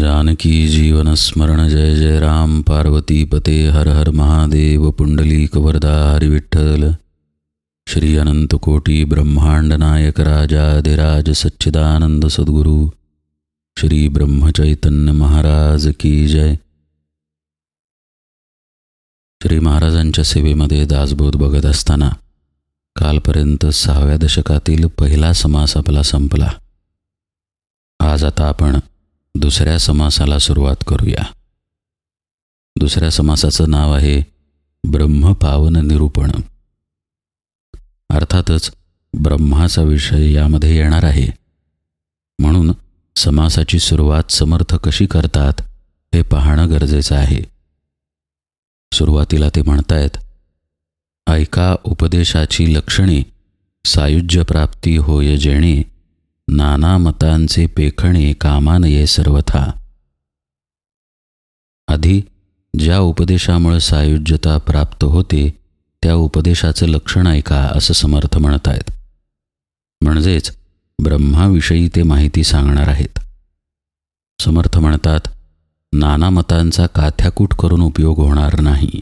जानकी जीवन स्मरण जय जय राम। पार्वती पते हर हर महादेव। पुंडलीक वरदा हरिविठ्ठल। श्री अनंत कोटी ब्रह्मांड नायक राजाधिराज सच्चिदानंद सद्गुरु। श्री ब्रह्मचैतन्य महाराज की जय। श्री महाराजांच्या सेवेमध्ये दासबोध बघत असताना कालपर्यंत सहाव्या दशकातील पहिला समास आपला संपला. आज आता आपण दुसऱ्या समासाला सुरुवात करूया. दुसऱ्या समासाचं नाव आहे ब्रह्मपावन निरूपण. अर्थातच ब्रह्माचा विषय यामध्ये येणार आहे. म्हणून समासाची सुरुवात समर्थ कशी करतात हे पाहणं गरजेचं आहे. सुरुवातीला ते म्हणतायत ऐका उपदेशाची लक्षणे सायुज्य प्राप्ती होय जेणे नाना मतांचे पेखणे कामानये सर्वथा. आधी ज्या उपदेशामुळे सायुज्यता प्राप्त होते त्या उपदेशाचं लक्षण ऐका असं समर्थ म्हणत आहेत म्हणजेच ब्रह्माविषयी ते माहिती सांगणार आहेत. समर्थ म्हणतात नाना मतांचा काथ्याकूट करून उपयोग होणार नाही.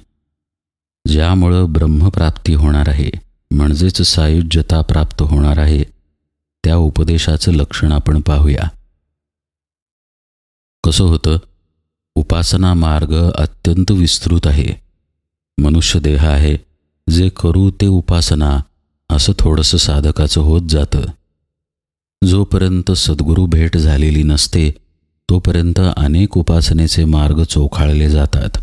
ज्यामुळं ब्रह्मप्राप्ती होणार आहे म्हणजेच सायुज्यता प्राप्त होणार आहे त्या उपदेशाचं लक्षण आपण पाहूया. कसं होतं? उपासना मार्ग अत्यंत विस्तृत आहे. मनुष्य देह आहे. जे करू ते उपासना असं थोडंसं साधकाचं होत जातं. जोपर्यंत सद्गुरू भेट झालेली नसते तोपर्यंत अनेक उपासनेचे मार्ग चोखाळले जातात.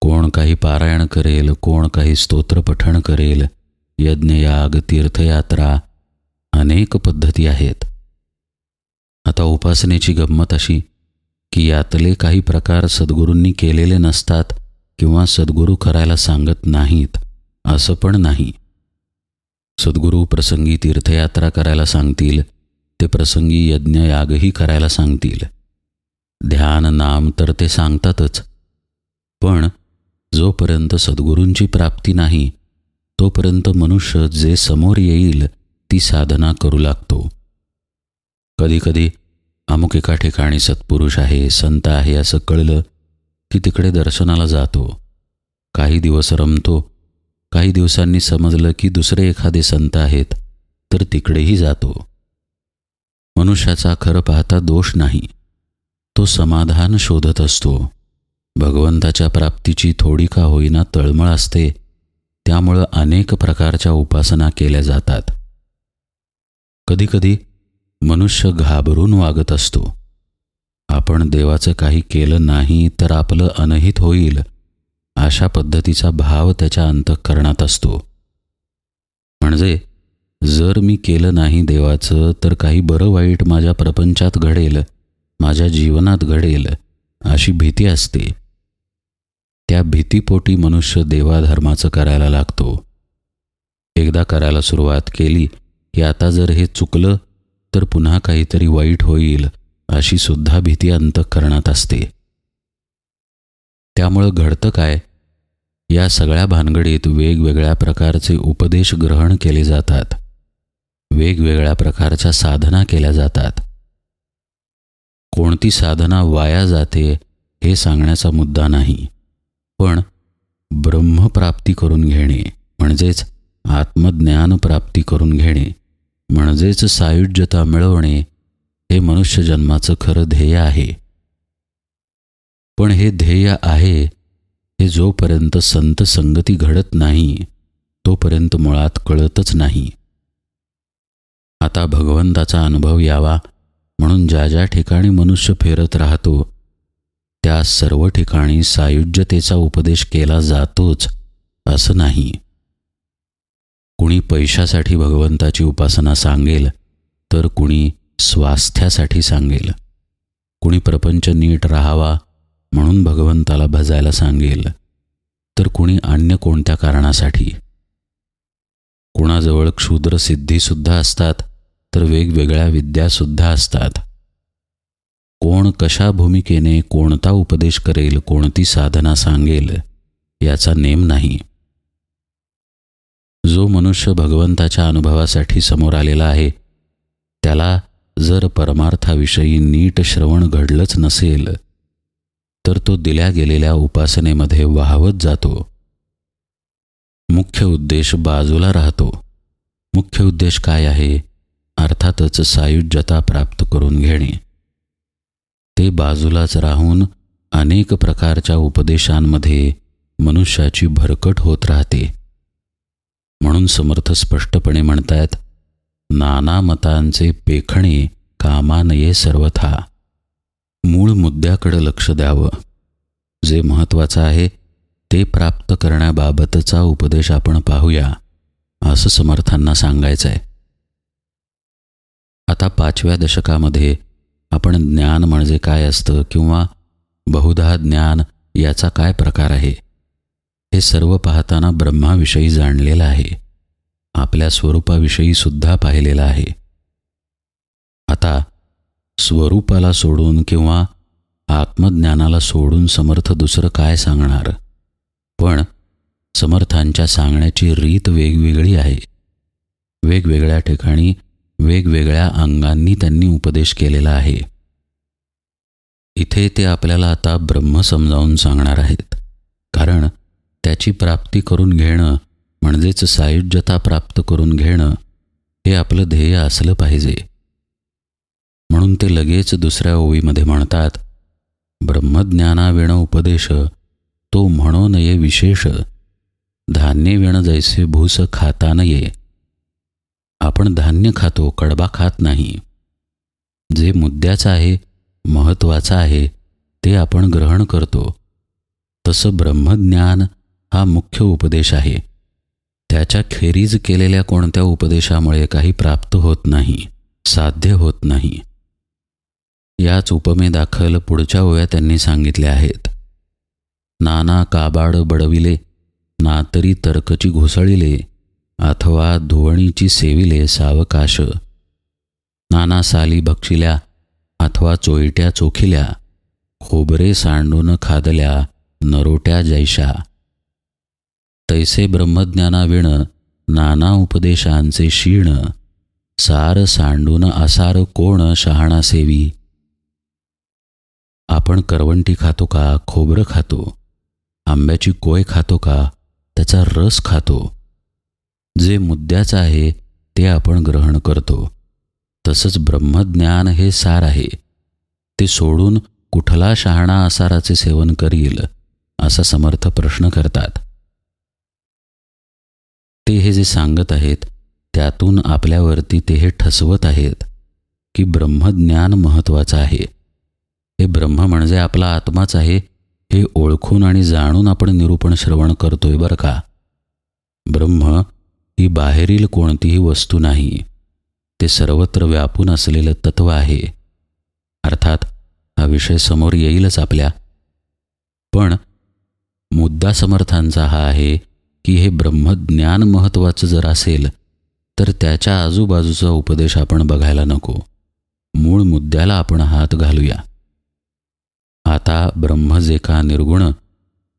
कोण काही पारायण करेल कोण काही स्तोत्रपठण करेल यज्ञयाग तीर्थयात्रा अनेक पद्धती आहेत. आता उपासनेची गंमत अशी की यातले काही प्रकार सद्गुरूंनी केलेले नसतात किंवा सद्गुरू करायला सांगत नाहीत असं पण नाही. सद्गुरू प्रसंगी तीर्थयात्रा करायला सांगतील ते प्रसंगी यज्ञ यागही करायला सांगतील. ध्यान नाम तर ते सांगतातच. पण जोपर्यंत सद्गुरूंची प्राप्ती नाही तोपर्यंत मनुष्य जे समोर येईल ती साधना करू लागतो. कधीकधी अमुक एका ठिकाणी सत्पुरुष आहे संत आहे असं कळलं की तिकडे दर्शनाला जातो. काही दिवस रमतो काही दिवसांनी समजलं की दुसरे एखादे संत आहेत तर तिकडेही जातो. मनुष्याचा खरं पाहता दोष नाही तो समाधान शोधत असतो. भगवंताच्या प्राप्तीची थोडी का होईना तळमळ असते त्यामुळं अनेक प्रकारच्या उपासना केल्या जातात. कधीकधी मनुष्य घाबरून वागत असतो. आपण देवाचं काही केलं नाही तर आपलं अनहित होईल अशा पद्धतीचा भाव त्याच्या अंतःकरणात असतो. म्हणजे जर मी केलं नाही देवाचं तर काही बरं वाईट माझ्या प्रपंचात घडेल माझ्या जीवनात घडेल अशी भीती असते. त्या भीतीपोटी मनुष्य देवाधर्माचं करायला लागतो. एकदा करायला सुरुवात केली की आता जर हे चुकलं तर पुन्हा काहीतरी वाईट होईल अशी सुद्धा भीती अंतःकरणात असते. त्यामुळं घडतं काय? या सगळ्या भानगडीत वेगवेगळ्या प्रकारचे उपदेश ग्रहण केले जातात. वेगवेगळ्या प्रकारच्या साधना केल्या जातात. कोणती साधना वाया जाते हे सांगण्याचा मुद्दा नाही. पण ब्रह्मप्राप्ती करून घेणे म्हणजेच आत्मज्ञान प्राप्ती करून घेणे म्हणजेच सायुज्यता मिळवणे हे मनुष्य जन्माचं खरं ध्येय आहे. पण हे ध्येय आहे हे जोपर्यंत संत संगती घडत नाही तोपर्यंत मुळात कळतच नाही. आता भगवंताचा अनुभव यावा म्हणून ज्या ज्या ठिकाणी मनुष्य फिरत राहतो त्या सर्व ठिकाणी सायुज्यतेचा उपदेश केला जातोच असं नाही. कुणी पैशासाठी भगवंताची उपासना सांगेल तर कुणी स्वास्थ्यासाठी सांगेल. कुणी प्रपंच नीट राहावा म्हणून भगवंताला भजायला सांगेल तर कुणी अन्य कोणत्या कारणासाठी. कुणाजवळ क्षुद्रसिद्धीसुद्धा असतात तर वेगवेगळ्या विद्यासुद्धा असतात. कोण कशा भूमिकेने कोणता उपदेश करेल कोणती साधना सांगेल याचा नेम नाही. जो मनुष्य भगवंताच्या अनुभवासाठी समोर आलेला आहे त्याला जर परमार्थाविषयी नीट श्रवण घडलंच नसेल तर तो दिल्या गेलेल्या उपासनेमध्ये वाहवत जातो. मुख्य उद्देश बाजूला राहतो. मुख्य उद्देश काय आहे? अर्थातच सायुज्यता प्राप्त करून घेणे. ते बाजूलाच राहून अनेक प्रकारच्या उपदेशांमध्ये मनुष्याची भरकट होत राहते. म्हणून समर्थ स्पष्टपणे म्हणतायत नाना मतांचे पेखणे कामा नये सर्वथा. मूळ मुद्द्याकडे लक्ष द्यावं. जे महत्त्वाचं आहे ते प्राप्त करण्याबाबतचा उपदेश आपण पाहूया असं समर्थांना सांगायचं आहे आता पाचव्या दशकामध्ये आपण ज्ञान म्हणजे काय असतं किंवा बहुधा ज्ञान याचा काय प्रकार आहे? हे सर्व पाहताना ब्रह्माविषयी जाणलेलं आहे. आपल्या स्वरूपाविषयी सुद्धा पाहिलेलं आहे. आता स्वरूपाला सोडून किंवा आत्मज्ञानाला सोडून समर्थ दुसरं काय सांगणार? पण समर्थांच्या सांगण्याची रीत वेगवेगळी आहे. वेगवेगळ्या ठिकाणी वेगवेगळ्या अंगांनी त्यांनी उपदेश केलेला आहे. इथे ते आपल्याला आता ब्रह्म समजावून सांगणार आहेत. कारण त्याची प्राप्ती करून घेणं म्हणजेच सायुज्यता प्राप्त करून घेणं हे आपलं ध्येय असलं पाहिजे. म्हणून ते लगेच दुसऱ्या ओळीमध्ये म्हणतात ब्रह्मज्ञानाविण उपदेश तो म्हणो नये विशेष. धान्य विण जैसे भूस खाता नये आपण धान्य खातो कडबा खात नाही. जे मुद्द्याचं आहे महत्त्वाचं आहे ते आपण ग्रहण करतो. तसं ब्रह्मज्ञान हा मुख्य उपदेश आहे. त्याच्या खेरीज केलेल्या कोणत्या उपदेशामुळे काही प्राप्त होत नाही साध्य होत नाही. याच उपमेदाखल पुढच्या ओव्या त्यांनी सांगितल्या आहेत. नाना काबाड बडविले नातरी तर्कची घुसळिले अथवा धुवणीची सेविले सावकाश. नाना साली भक्षिल्या अथवा चोईट्या चोखिल्या खोबरे सांडून खादल्या नरोट्या जैशा. तैसे ब्रह्मज्ञानाविण नाना उपदेशांचे शीण. सार सांडून असार कोण शहाणा सेवी? आपण करवंटी खातो का खोबरं खातो? आंब्याची कोय खातो का त्याचा रस खातो? जे मुद्द्याचं आहे ते आपण ग्रहण करतो. तसंच ब्रह्मज्ञान हे सार आहे. ते सोडून कुठला शहाणा आसाराचे सेवन करील असा समर्थ प्रश्न करतात. ते हे जे सांगत आहेत त्यातून आपल्यावरती ते हे ठसवत आहेत की ब्रह्मज्ञान महत्त्वाचं आहे. हे ब्रह्म म्हणजे आपला आत्माच आहे हे ओळखून आणि जाणून आपण निरूपण श्रवण करतोय बरं का? ब्रह्म ही बाहेरील कोणतीही वस्तू नाही ते सर्वत्र व्यापून असलेलं तत्व आहे. अर्थात हा विषय समोर येईलच आपल्या. पण मुद्दा समर्थांचा हा आहे की हे ब्रह्मज्ञान महत्त्वाचं जर असेल तर त्याच्या आजूबाजूचा उपदेश आपण बघायला नको. मूळ मुद्द्याला आपण हात घालूया. आता ब्रह्म जे का निर्गुण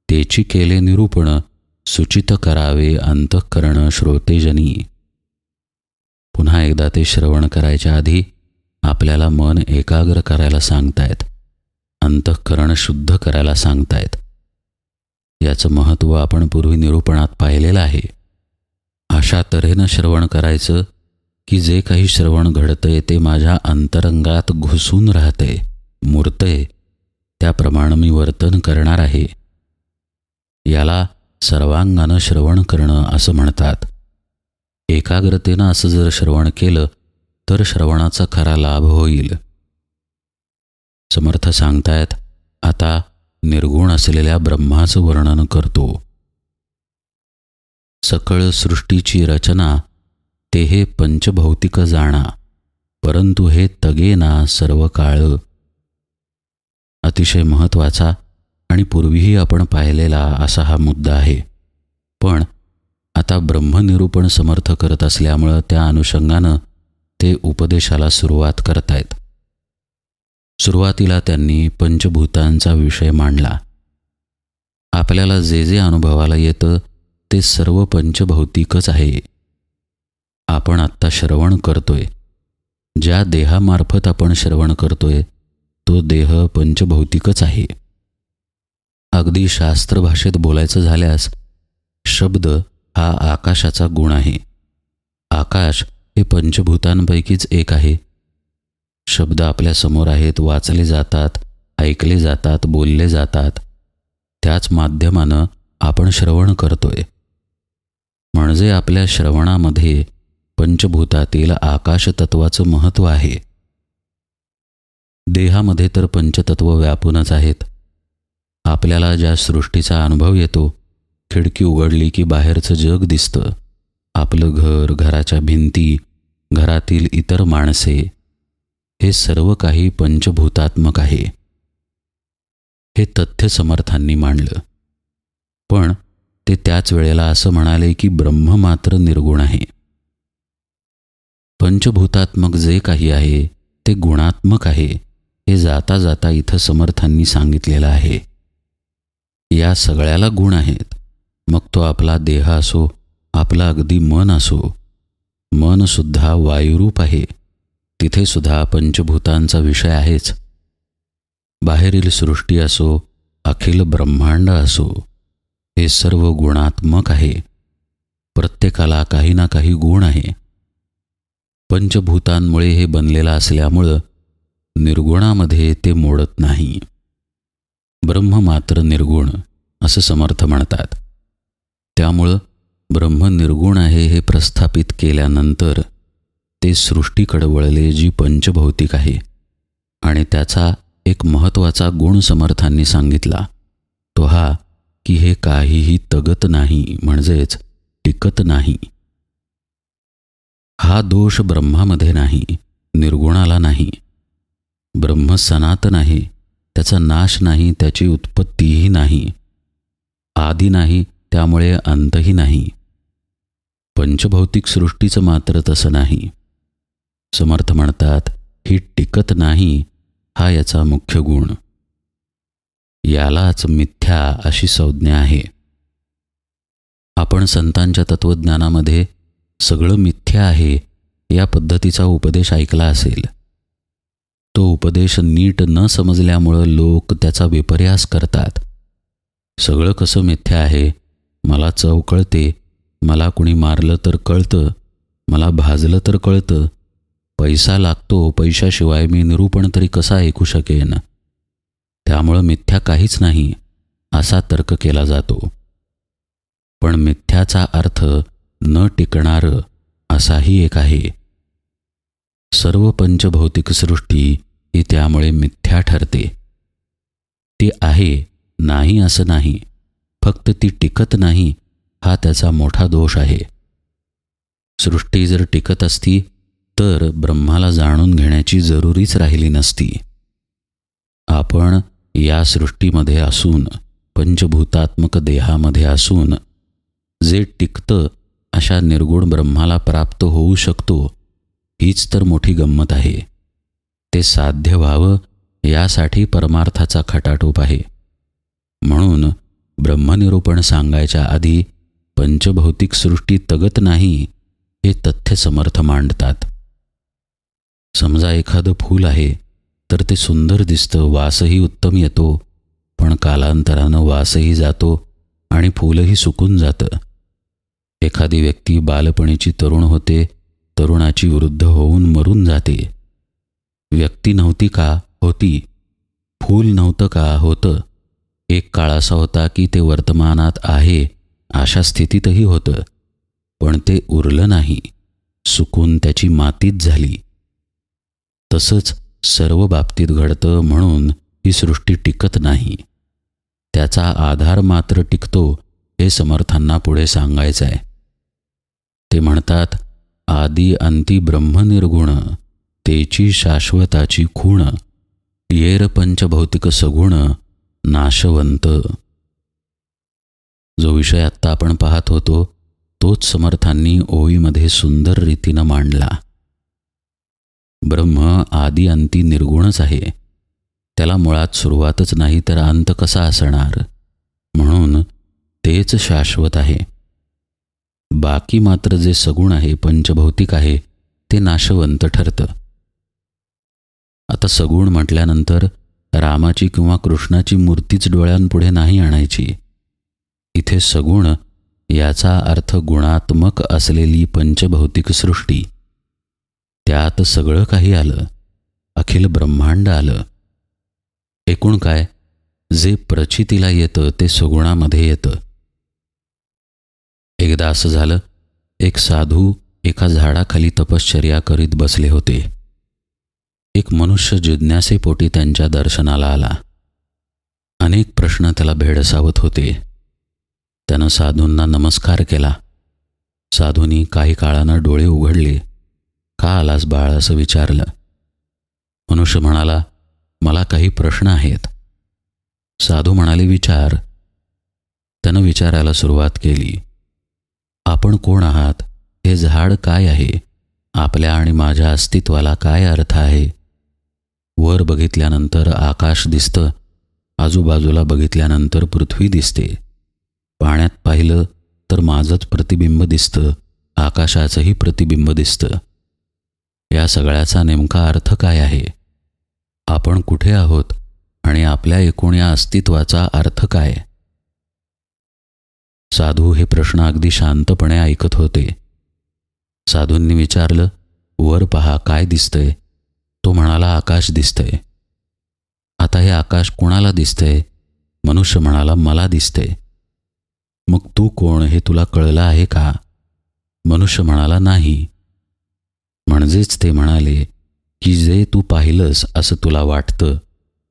तेची केले निरूपण सुचित करावे अंतःकरण श्रोतेजनी. पुन्हा एकदा ते श्रवण करायच्या आधी आपल्याला मन एकाग्र करायला सांगतायत. अंतःकरण शुद्ध करायला सांगतायत. याचं महत्त्व आपण पूर्वी निरूपणात पाहिलेलं आहे. अशा तऱ्हेनं श्रवण करायचं की जे काही श्रवण घडतंय ते माझ्या अंतरंगात घुसून राहतंय मुरतंय. त्याप्रमाणे मी वर्तन करणार आहे. याला सर्वांगानं श्रवण करणं असं म्हणतात. एकाग्रतेनं असं जर श्रवण केलं तर श्रवणाचा खरा लाभ होईल. समर्थ सांगतायत आता निर्गुण असलेल्या ब्रह्माचं वर्णन करतो. सकळ सृष्टीची रचना ते हे पंचभौतिक जाणा परंतु हे तगेना सर्व काळ. अतिशय महत्त्वाचा आणि पूर्वीही आपण पाहिलेला असा हा मुद्दा आहे. पण आता ब्रह्मनिरूपण समर्थ करत असल्यामुळं त्या अनुषंगानं ते उपदेशाला सुरुवात करतायत. सुरुवातीला त्यांनी पंचभूतांचा विषय मांडला. आपल्याला जे जे अनुभवाला येतं ते सर्व पंचभौतिकच आहे. आपण आत्ता श्रवण करतोय. ज्या देहामार्फत आपण श्रवण करतोय तो देह पंचभौतिकच आहे. अगदी शास्त्र भाषेत बोलायचं झाल्यास शब्द हा आकाशाचा गुण आहे. आकाश हे पंचभूतांपैकीच एक आहे. शब्द आपल्यासमोर आहेत वाचले जातात ऐकले जातात बोलले जातात. त्याच माध्यमानं आपण श्रवण करतोय. म्हणजे आपल्या श्रवणामध्ये पंचभूतातील आकाशतत्वाचं महत्त्व आहे. देहामध्ये तर पंचतत्व व्यापूनच आहेत. आपल्याला ज्या सृष्टीचा अनुभव येतो खिडकी उघडली की बाहेरचं जग दिसतं. आपलं घर घराच्या भिंती घरातील इतर माणसे हे सर्व काही पंचभूतात्मक आहे. हे तथ्य समर्थांनी मांडलं. पण ते त्याच वेळेला असं म्हणाले की ब्रह्म मात्र निर्गुण आहे. पंचभूतात्मक जे काही आहे ते गुणात्मक आहे हे जाता जाता इथं समर्थांनी सांगितलेलं आहे. या सगळ्याला गुण आहेत. मग तो आपला देह असो आपला अगदी मन असो. मन सुद्धा वायुरूप आहे. तिथे सुद्धा पंचभूतांचा विषय आहेच. बाहेरील सृष्टी असो अखिल ब्रह्मांड असो हे सर्व गुणात्मक आहे. प्रत्येकाला काही ना काही गुण आहे. पंचभूतांमुळे हे बनलेलं असल्यामुळं निर्गुणामध्ये ते मोडत नाही. ब्रह्म मात्र निर्गुण असं समर्थ म्हणतात. त्यामुळं ब्रह्म निर्गुण आहे हे प्रस्थापित केल्यानंतर ते सृष्टीकडे वळले जी पंचभौतिक आहे. आणि त्याचा एक महत्त्वाचा गुण समर्थांनी सांगितला. तो हा की हे काहीही तगत नाही म्हणजेच टिकत नाही. हा दोष ब्रह्मामध्ये नाही निर्गुणाला नाही. ब्रह्म सनातन आहे त्याचा नाश नाही त्याची उत्पत्तीही नाही. आदी नाही त्यामुळे अंतही नाही. पंचभौतिक सृष्टीचं मात्र तसं नाही. समर्थ म्हणतात ही टिकत नाही हा याचा मुख्य गुण. यालाच मिथ्या अशी संज्ञा आहे. आपण संतांच्या तत्त्वज्ञानामध्ये सगळं मिथ्या आहे या पद्धतीचा उपदेश ऐकला असेल. तो उपदेश नीट न समजल्यामुळं लोक त्याचा विपर्यास करतात. सगळं कसं मिथ्या आहे मला चव कळते मला कुणी मारलं तर कळतं मला भाजलं तर कळतं पैसा लागतो पैशाशिवाय मी निरूपण तरी कसा ऐकू शकेन? त्यामुळं मिथ्या काहीच नाही असा तर्क केला जातो. पण मिथ्याचा अर्थ न टिकणारं असाही एक आहे. सर्व पंचभौतिक सृष्टी ही त्यामुळे मिथ्या ठरते. ती आहे नाही असं नाही फक्त ती टिकत नाही हा त्याचा मोठा दोष आहे. सृष्टी जर टिकत असती तर ब्रह्माला जाणून घेण्याची जरुरीच राहिली नसती. आपण या सृष्टीमध्ये असून पंचभूतात्मक देहामध्ये असून जे टिकतं अशा निर्गुण ब्रह्माला प्राप्त होऊ शकतो हीच तर मोठी गंमत आहे. ते साध्य व्हावं यासाठी परमार्थाचा खटाटोप आहे. म्हणून ब्रह्मनिरूपण सांगायच्या आधी पंचभौतिक सृष्टी तगत नाही हे तथ्य समर्थ मांडतात. समजा एखादं फूल आहे तर ते सुंदर दिसतं वासही उत्तम येतो. पण कालांतरानं वासही जातो आणि फूलही सुकून जातं. एखादी व्यक्ती बालपणीची तरुण होते तरुणाची वृद्ध होऊन मरून जाते. व्यक्ती नव्हती का? होती. फूल नव्हतं का? होतं. एक काळ असा होता की ते वर्तमानात आहे अशा स्थितीतही होतं. पण ते उरलं नाही. सुकून त्याची मातीच झाली. तसंच सर्व बाबतीत घडतं म्हणून ही सृष्टी टिकत नाही. त्याचा आधार मात्र टिकतो हे समर्थांना पुढे सांगायचं आहे ते म्हणतात आदी अंती ब्रह्मनिर्गुण तेची शाश्वताची खूण येर पंचभौतिक सगुण नाशवंत. जो विषय आत्ता आपण पाहत होतो तोच समर्थांनी ओळीमध्ये सुंदर रीतीनं मांडला. ब्रह्म आदी अंती निर्गुणच आहे. त्याला मुळात सुरुवातच नाही तर अंत कसा असणार? म्हणून तेच शाश्वत आहे. बाकी मात्र जे सगुण आहे पंचभौतिक आहे ते नाशवंत ठरतं. आता सगुण म्हटल्यानंतर रामाची किंवा कृष्णाची मूर्तीच डोळ्यांपुढे नाही आणायची. इथे सगुण याचा अर्थ गुणात्मक असलेली पंचभौतिक सृष्टी. त्यात सगळं काही आलं. अखिल ब्रह्मांड आलं. एकूण काय? जे प्रचितीला येतं ते सगुणामध्ये येतं. एकदा असं झालं एक साधू एका झाडाखाली तपश्चर्या करीत बसले होते. एक मनुष्य जिज्ञासेपोटी त्यांच्या दर्शनाला आला. अनेक प्रश्न त्याला भेडसावत होते. त्यानं साधूंना नमस्कार केला. साधूंनी काही काळानं डोळे उघडले. का आलास बाळ असं विचारलं. मनुष्य म्हणाला मला काही प्रश्न आहेत. साधू म्हणाले विचार. त्यानं विचारायला सुरुवात केली. आपण कोण आहात? हे झाड काय आहे? आपल्या आणि माझ्या अस्तित्वाला काय अर्थ आहे? वर बघितल्यानंतर आकाश दिसतं आजूबाजूला बघितल्यानंतर पृथ्वी दिसते. पाण्यात पाहिलं तर माझंच प्रतिबिंब दिसतं आकाशाचंही प्रतिबिंब दिसतं. या सगळ्याचा नेमका अर्थ काय आहे? आपण कुठे आहोत आणि आपल्या एकूण या अस्तित्वाचा अर्थ काय? साधू हे प्रश्न अगदी शांतपणे ऐकत होते. साधूंनी विचारलं वर पहा काय दिसतंय? तो म्हणाला आकाश दिसतंय. आता हे आकाश कोणाला दिसतंय? मनुष्य म्हणाला मला दिसतंय. मग तू कोण हे तुला कळलं आहे का? मनुष्य म्हणाला नाही. म्हणजेच ते म्हणाले की जे तू पाहिलंस असं तुला वाटतं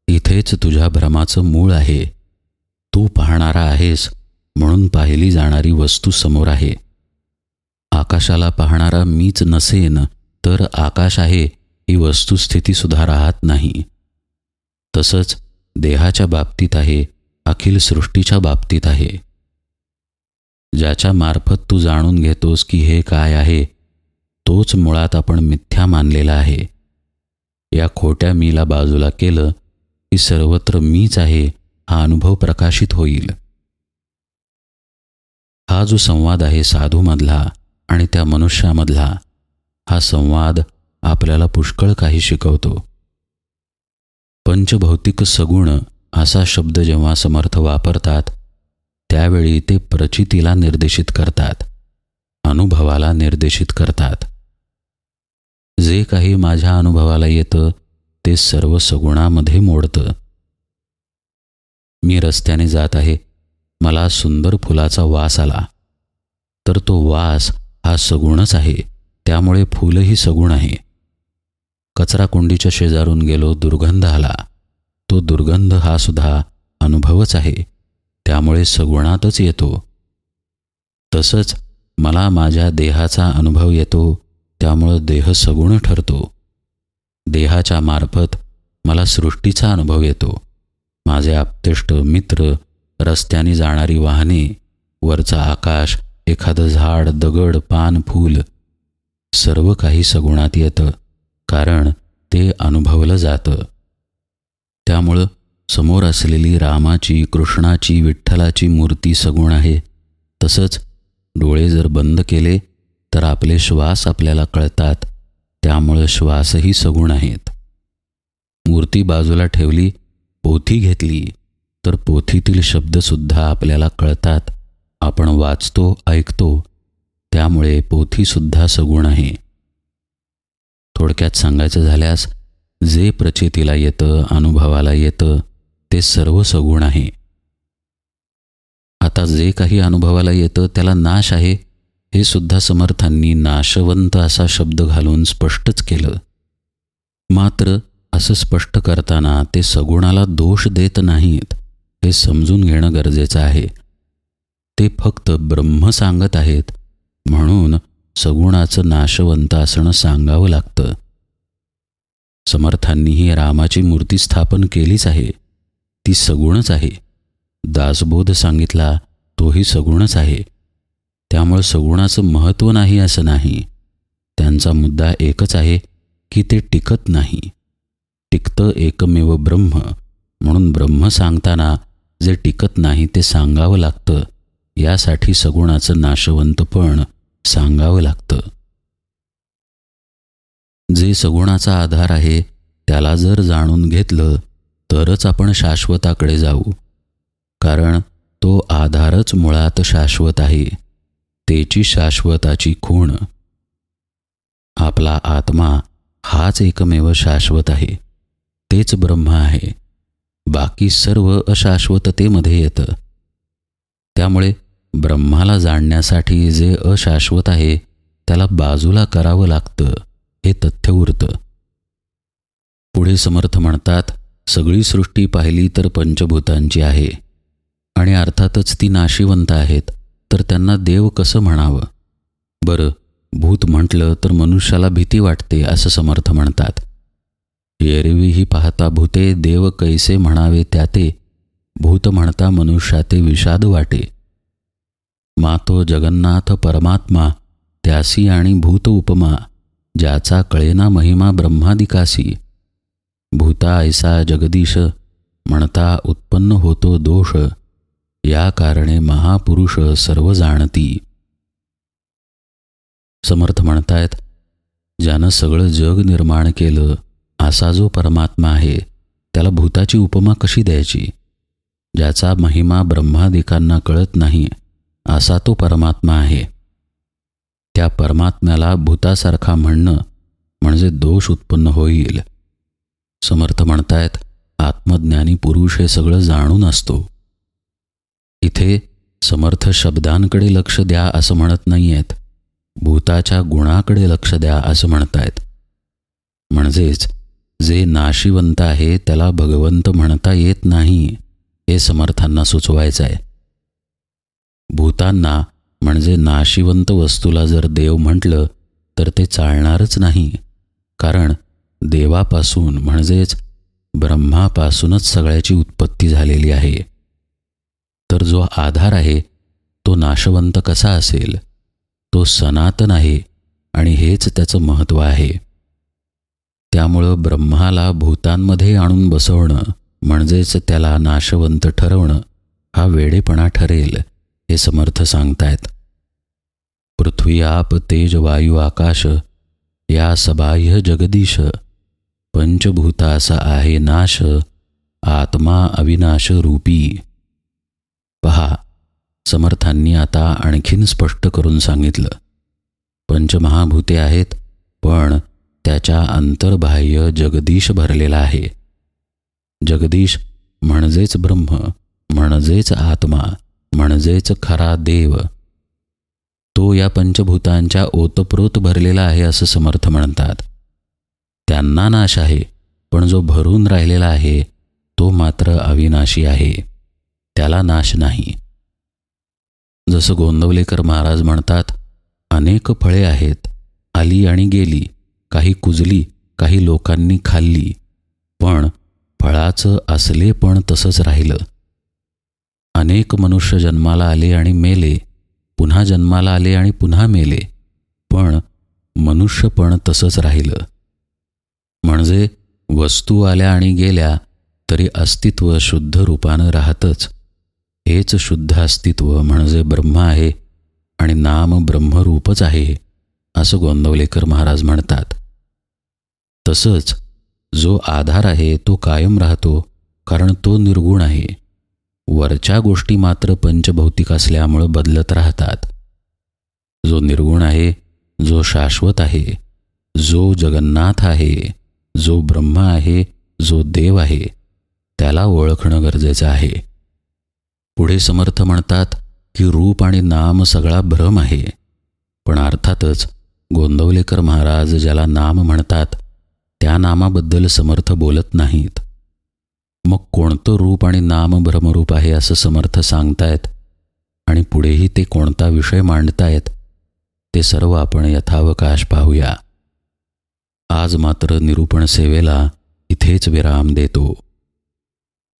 इथेच तुझ्या भ्रमाचं मूळ आहे. तू पाहणारा आहेस म्हणून पाहिली जाणारी वस्तू समोर आहे. आकाशाला पाहणारा मीच नसेन तर आकाश आहे ही वस्तुस्थितीसुद्धा राहत नाही. तसंच देहाच्या बाबतीत आहे अखिल सृष्टीच्या बाबतीत आहे. ज्याच्या मार्फत तू जाणून घेतोस की हे काय आहे तोच मुळात आपण मिथ्या मानलेला आहे. या खोट्या मीला बाजूला केलं की सर्वत्र मीच आहे हा अनुभव प्रकाशित होईल. हा जो संवाद आहे साधूमधला आणि त्या मनुष्यामधला हा संवाद आपल्याला पुष्कळ काही शिकवतो. पंचभौतिक सगुण असा शब्द जेव्हा समर्थ वापरतात त्यावेळी ते प्रचितीला निर्देशित करतात अनुभवाला निर्देशित करतात. जे काही माझ्या अनुभवाला येतं ते सर्व सगुणामध्ये मोडतं. मी रस्त्याने जात आहे मला सुंदर फुलाचा वास आला. तर तो वास हा सगुणच आहे त्यामुळे फुलही सगुण आहे. कचरा कुंडीच्या शेजारून गेलो दुर्गंध आला. तो दुर्गंध हा सुद्धा अनुभवच आहे त्यामुळे सगुणातच येतो. तसंच मला माझ्या देहाचा अनुभव येतो त्यामुळं देह सगुण ठरतो. देहाच्या मार्फत मला सृष्टीचा अनुभव येतो. माझे आपतेष्ट मित्र रस्त्याने जाणारी वाहने वरचा आकाश एखादं झाड दगड पान फूल सर्व काही सगुणात येतं कारण ते अनुभवलं जातं. त्यामुळं समोर असलेली रामाची कृष्णाची विठ्ठलाची मूर्ती सगुण आहे. तसंच डोळे जर बंद केले तर आपले श्वास आपल्याला कळतात. त्यामुळं श्वासही सगुण आहेत. मूर्ती बाजूला ठेवली पोथी घेतली तर पोथीतील शब्दसुद्धा आपल्याला कळतात. आपण वाचतो ऐकतो त्यामुळे पोथीसुद्धा सगुण आहे. थोडक्यात सांगायचं झाल्यास जे प्रचितीला येतं अनुभवाला येतं ते सर्व सगुण आहे. आता जे काही अनुभवाला येतं त्याला नाश आहे हे सुद्धा समर्थांनी नाशवंत असा शब्द घालून स्पष्टच केलं. मात्र असं स्पष्ट करताना ते सगुणाला दोष देत नाहीत हे समजून घेणं गरजेचं आहे. ते फक्त ब्रह्म सांगत आहेत म्हणून सगुणाचं नाशवंत असणं सांगावं लागतं. समर्थांनीही रामाची मूर्ती स्थापन केलीच आहे. ती सगुणच आहे. दासबोध सांगितला तोही सगुणच आहे. त्यामुळं सगुणाचं महत्त्व नाही असं नाही. त्यांचा मुद्दा एकच आहे की ते टिकत नाही. टिकतं एकमेव ब्रह्म. म्हणून ब्रह्म सांगताना जे टिकत नाही ते सांगावं लागतं. यासाठी सगुणाचं नाशवंतपण सांगावं लागतं. जे सगुणाचा आधार आहे त्याला जर जाणून घेतलं तरच आपण शाश्वताकडे जाऊ. कारण तो आधारच मुळात शाश्वत आहे. तेची शाश्वताची खूण. आपला आत्मा हाच एकमेव शाश्वत आहे. तेच ब्रह्म आहे. बाकी सर्व अशाश्वततेमध्ये येतं. त्यामुळे ब्रह्माला जाणण्यासाठी जे अशाश्वत आहे त्याला बाजूला करावं लागतं हे तथ्य उरतं. पुढे समर्थ म्हणतात सगळी सृष्टी पाहिली तर पंचभूतांची आहे. आणि अर्थातच ती नाशिवंत आहेत. तर त्यांना देव कसं म्हणावं? बरं भूत म्हटलं तर मनुष्याला भीती वाटते असं समर्थ म्हणतात. एरवीही पाहता भूते देव कैसे म्हणावे त्याते भूत म्हणता मनुष्याते विषाद वाटे. मातो जगन्नाथ परमात्मा त्यासी आणि भूत उपमा ज्याचा कळेना महिमा ब्रह्मादिकासी. भूता ऐसा जगदीश म्हणता उत्पन्न होतो दोष. या कारणे महापुरुष सर्व जाणती. समर्थ म्हणतायत ज्यानं सगळं जग निर्माण केलं असा जो परमात्मा आहे त्याला भूताची उपमा कशी द्यायची? ज्याचा महिमा ब्रह्मादिकांना कळत नाही असा तो परमात्मा आहे. त्या परमात्म्याला भूतासारखा म्हणणं म्हणजे दोष उत्पन्न होईल. समर्थ म्हणतायत आत्मज्ञानी पुरुष हे सगळं जाणून असतो. इथे समर्थ शब्दांकडे लक्ष द्या असं म्हणत नाही आहेत भूताच्या गुणाकडे लक्ष द्या असं म्हणतायत. म्हणजेच जे नाशिवंत आहे त्याला भगवंत म्हणता येत नाही हे समर्थांना सुचवायचं आहे भूतांना म्हणजे नाशिवंत वस्तूला जर देव म्हटलं तर ते चालणारच नाही. कारण देवापासून म्हणजेच ब्रह्मापासूनच सगळ्याची उत्पत्ती झालेली आहे. तर जो आधार आहे तो नाशवंत कसा असेल? तो सनातन आहे आणि हेच त्याचं महत्त्व आहे. त्यामुळं ब्रह्माला भूतांमध्ये आणून बसवणं म्हणजेच त्याला नाशवंत ठरवणं हा वेडेपणा ठरेल हे समर्थ सांगतायत. पृथ्वी आप तेज वायू आकाश या सबाह्य जगदीश पंचभूतासा आहे नाश आत्मा अविनाश रूपी. पहा समर्थांनी आता आणखीन स्पष्ट करून सांगितलं. पंचमहाभूते आहेत पण त्याच्या अंतर्बाह्य जगदीश भरलेला आहे. जगदीश म्हणजेच ब्रह्म म्हणजेच आत्मा म्हणजेच खरा देव. तो या पंचभूतांच्या ओतप्रोत भरलेला आहे असं समर्थ म्हणतात. त्यांना नाश आहे पण जो भरून राहिलेला आहे तो मात्र अविनाशी आहे. त्याला नाश नाही. जसं गोंदवलेकर महाराज म्हणतात अनेक फळे आहेत आली आणि गेली काही कुजली काही लोकांनी खाल्ली पण फळाचं असले पण तसंच राहिलं. अनेक मनुष्य जन्माला आले आणि मेले पुन्हा जन्माला आले आणि पुन्हा मेले पण मनुष्य पण तसंच राहिलं. म्हणजे वस्तू आल्या आणि गेल्या तरी अस्तित्व शुद्ध रूपानं राहतच. हेच शुद्ध अस्तित्व म्हणजे ब्रह्म आहे आणि नाम ब्रह्मरूपच आहे असं गोंदवलेकर महाराज म्हणतात. तसंच जो आधार आहे तो कायम राहतो कारण तो निर्गुण आहे. वरच्या गोष्टी मात्र पंचभौतिक असल्यामुळं बदलत राहतात. जो निर्गुण आहे जो शाश्वत आहे जो जगन्नाथ आहे जो ब्रह्म आहे जो देव आहे त्याला ओळखणं गरजेचं आहे. पुढे समर्थ म्हणतात की रूप आणि नाम सगळा भ्रम आहे. पण अर्थातच गोंदवलेकर महाराज ज्याला नाम म्हणतात त्या नामाबद्दल समर्थ बोलत नाहीत. मग कोणतं रूप आणि नाम भ्रमरूप आहे असं समर्थ सांगतायत? आणि पुढेही ते कोणता विषय मांडतायत? ते सर्व आपण यथावकाश पाहूया. आज मात्र निरूपण सेवेला इथेच विराम देतो.